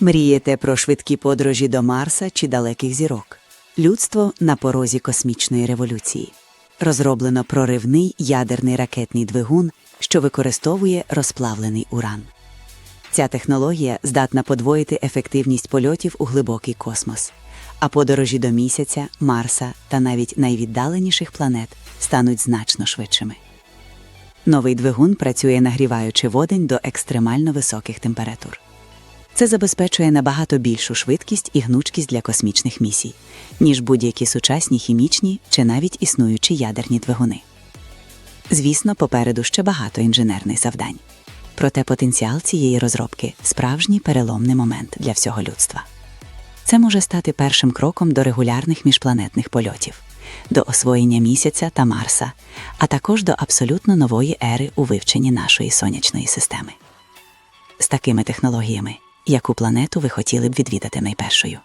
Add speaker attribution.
Speaker 1: Мрієте про швидкі подорожі до Марса чи далеких зірок? Людство на порозі космічної революції. Розроблено проривний ядерний ракетний двигун, що використовує розплавлений уран. Ця технологія здатна подвоїти ефективність польотів у глибокий космос, а подорожі до місяця, Марса та навіть найвіддаленіших планет стануть значно швидшими. Новий двигун працює нагріваючи водень до екстремально високих температур. Це забезпечує набагато більшу швидкість і гнучкість для космічних місій, ніж будь-які сучасні хімічні чи навіть існуючі ядерні двигуни. Звісно, попереду ще багато інженерних завдань. Проте потенціал цієї розробки справжній переломний момент для всього людства. Це може стати першим кроком до регулярних міжпланетних польотів, до освоєння місяця та Марса, а також до абсолютно нової ери у вивченні нашої сонячної системи. З такими технологіями, яку планету ви хотіли б відвідати найпершою?